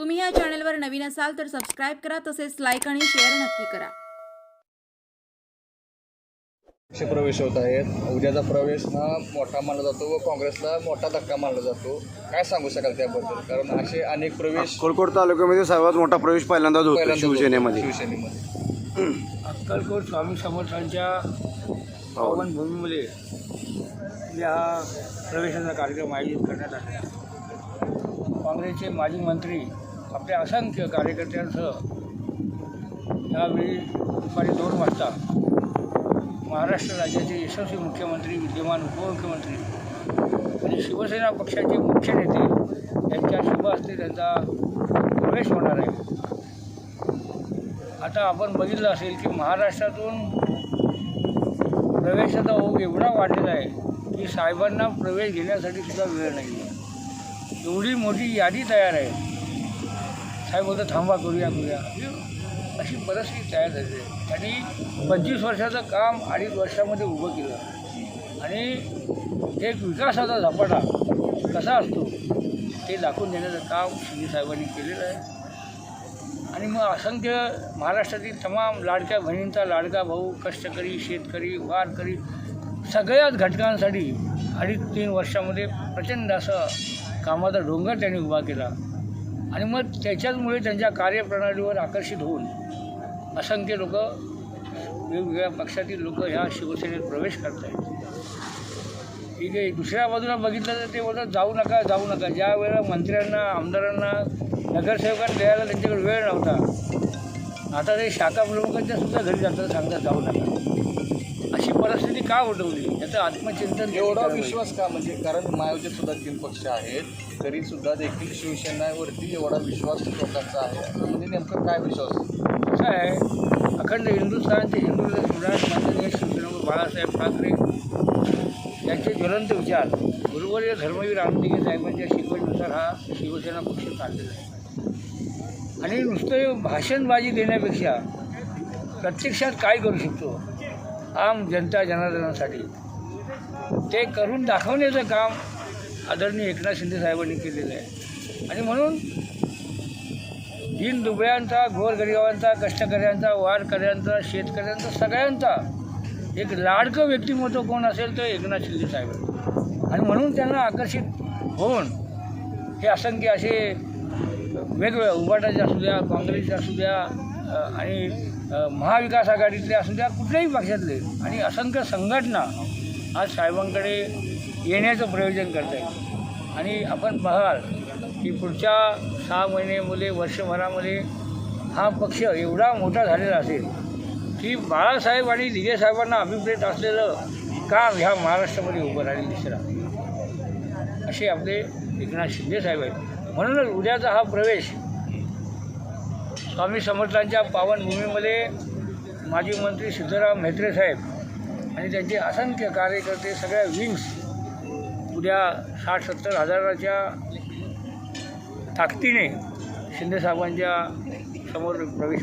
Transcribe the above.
तुम्ही या चॅनलवर नवीन असाल तर सबस्क्राईब करा तसेच लाईक आणि शेअर नक्की करा. पक्ष प्रवेश होत आहेत. उद्याचा प्रवेश हा मोठा मानला जातो व काँग्रेसला मोठा धक्का मानला जातो. काय सांगू शकाल त्याबद्दल? कारण असे अनेक प्रवेश अक्कलकोट तालुक्यामध्ये सर्वात मोठा प्रवेश पहिल्यांदाच होतो पहिल्यांदाच होतो शिवसेनेमध्ये. शिवसेनेमध्ये. अक्कलकोट स्वामी समर्थांच्या पावनभूमीमध्ये या प्रवेशाचा कार्यक्रम आयोजित करण्यात आला काँग्रेसचे माजी मंत्री आपल्या असंख्य कार्यकर्त्यांसह यावेळी दुपारी दोन वाजता महाराष्ट्र राज्याचे यशस्वी मुख्यमंत्री विद्यमान उपमुख्यमंत्री आणि शिवसेना पक्षाचे मुख्य नेते यांच्या शुभ हस्ते त्यांचा प्रवेश होणार आहे. आता आपण बघितलं असेल की महाराष्ट्रातून प्रवेशाचा ओघ एवढा वाढलेला आहे की साहेबांना प्रवेश घेण्यासाठी सुद्धा वेळ नाही आहे एवढी मोठी यादी तयार आहे. साहेब बोलतात थांबा करूया करूया. अशी परिस्थिती तयार झाली. आहे त्यांनी पंचवीस वर्षाचं काम अडीच वर्षामध्ये उभं केलं. आणि एक विकासाचा झपाटा कसा असतो ते दाखवून देण्याचं काम शिंदे साहेबांनी केलेलं आहे. आणि मग असंख्य महाराष्ट्रातील तमाम लाडक्या बहिणींचा लाडका भाऊ कष्टकरी शेतकरी वारकरी सगळ्याच घटकांसाठी अडीच तीन वर्षामध्ये प्रचंड असं कामाचा डोंगर त्यांनी उभा केला. आणि मग त्याच्याचमुळे त्यांच्या कार्यप्रणालीवर आकर्षित होऊन असंख्य लोक वेगवेगळ्या पक्षातील लोक ह्या शिवसेनेत प्रवेश करत आहेत ठीक आहे दुसऱ्या बाजूला बघितलं तर ते बोलतात जाऊ नका जाऊ नका. ज्या वेळेला मंत्र्यांना आमदारांना नगरसेवकांना द्यायला त्यांच्याकडे वेळ नव्हता आता ते शाखा प्रमुखांच्या सुद्धा घरी जातात सांगतात जाऊ नका. अशी परिस्थिती का उठवली याचं आत्मचिंतन एवढा विश्वास का? म्हणजे कारण महायुतीत सुद्धा तीन पक्ष आहेत. तरी सुद्धा देखील शिवसेनेवरती एवढा विश्वास लोकांचा आहे. म्हणजे नेमकं काय विश्वास. कसं आहे? अखंड हिंदुस्थानचे हिंदू माननीय शिवसेना बाळासाहेब ठाकरे यांचे ज्वलंत विचार. गुरुवर्य धर्मवीर आनंदगी साहेबांच्या शिकवणीनुसार हा शिवसेना पक्ष चाललेला आहे. आणि नुसतं भाषणबाजी देण्यापेक्षा प्रत्यक्षात काय करू शकतो? आम जनता जनार्दनासाठी. ते करून दाखवण्याचं काम आदरणीय एकनाथ शिंदे साहेबांनी केलेलं आहे. आणि म्हणून दीन दुबळ्यांचा गोरगरिबांचा कष्टकऱ्यांचा वारकऱ्यांचा शेतकऱ्यांचा सगळ्यांचा एक लाडकं व्यक्तिमत्व कोण असेल तर एकनाथ शिंदे साहेब आणि म्हणून त्यांना आकर्षित होऊन हे असंख्य असे वेगवेगळ्या उभाटाचे असू द्या काँग्रेसचे असू द्या आणि महाविकास आघाडीतले असून त्या कुठल्याही पक्षातले आणि असंख्य संघटना आज साहेबांकडे येण्याचं प्रयोजन करत आहेत आणि आपण पाहाल की पुढच्या सहा महिन्यामध्ये वर्षभरामध्ये हा पक्ष एवढा मोठा झालेला असेल की बाळासाहेब आणि दिगे साहेबांना अभिप्रेत असलेलं काम ह्या महाराष्ट्रामध्ये उभं राहील दिसरा असे आपले एकनाथ शिंदे साहेब आहेत. म्हणूनच उद्याचा हा प्रवेश स्वामी समर्थांच्या पावनभूमीमध्ये माजी मंत्री सिद्धराम म्हेत्रे साहेब आणि त्यांचे असंख्य कार्यकर्ते सगळ्या विंग्स उद्या साठ सत्तर हजाराच्या ताकदीने शिंदेसाहेबांच्या समोर प्रवेश